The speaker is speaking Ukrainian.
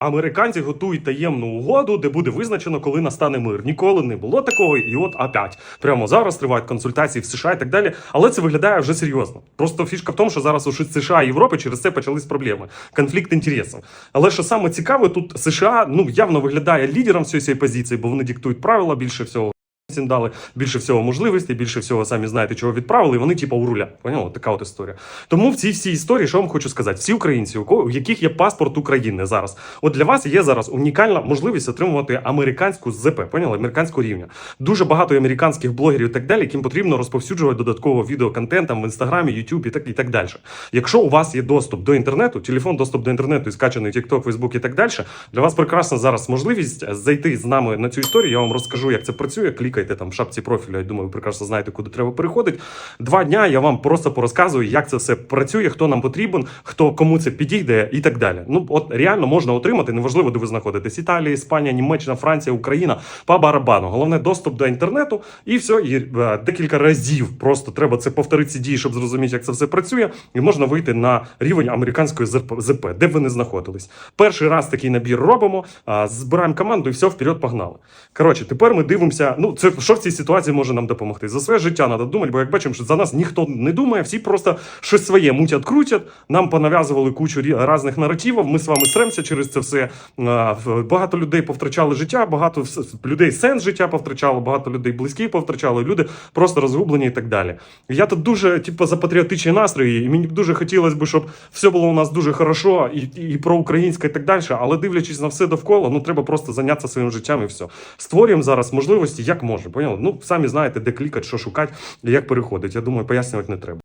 Американці готують таємну угоду, де буде визначено, коли настане мир. Ніколи не було такого, і от опять. Прямо зараз тривають консультації в США і так далі. Але це виглядає вже серйозно. Просто фішка в тому, що зараз у США і Європи через це почались проблеми. Конфлікт інтересів. Але що саме цікаве, тут США ну явно виглядає лідером всієї позиції, бо вони диктують правила більше всього. Всім дали більше всього можливостей, більше всього самі знаєте, чого відправили, і вони типу у руля. Поняли? От така от історія. Тому в цій всій історії, що вам хочу сказати, всі українці, у яких є паспорт України зараз, от для вас є зараз унікальна можливість отримувати американську ЗП, поняли? Американського рівня. Дуже багато американських блогерів і так далі, яким потрібно розповсюджувати додатково відеоконтент там в інстаграмі, Ютуб і так і так далі. Якщо у вас є доступ до інтернету, телефон, доступ до інтернету і скачаний TikTok, Facebook і так далі, для вас прекрасна зараз можливість зайти з нами на цю історію. Я вам розкажу, як це працює. Клікайте там в шапці профілю. Я думаю, ви прекрасно знаєте, куди треба переходити. Два дня я вам просто порозказую, як це все працює, хто нам потрібен, хто кому це підійде і так далі. Ну от реально можна отримати, неважливо, де ви знаходитесь. Італія, Іспанія, Німеччина, Франція, Україна по барабану. Головне доступ до інтернету, і все. І е, декілька разів просто треба це повторити ці дії, щоб зрозуміти, як це все працює, і можна вийти на рівень американської ЗП, де б ви не знаходились. Перший раз такий набір робимо, збираємо команду і все, вперед погнали. Коротше, тепер ми дивимося. Ну, це що в цій ситуації може нам допомогти? За своє життя треба думати, бо як бачимо, що за нас ніхто не думає, всі просто щось своє мутять, крутять. Нам понав'язували кучу рі- різних наративів. Ми з вами сремся через це все. Багато людей повтрачали життя, багато людей сенс життя повтрачало, багато людей близькі повтрачали, люди просто розгублені і так далі. Я тут дуже, типу, за патріотичні настрої, і мені дуже хотілося б, щоб все було у нас дуже хорошо і, і про українське і так далі. Але дивлячись на все довкола, ну треба просто зайнятися своїм життям і все. Створюємо зараз можливості, як може. Поняли? Ну самі знаєте, де клікати, що шукати, як переходити. Я думаю, пояснювати не треба.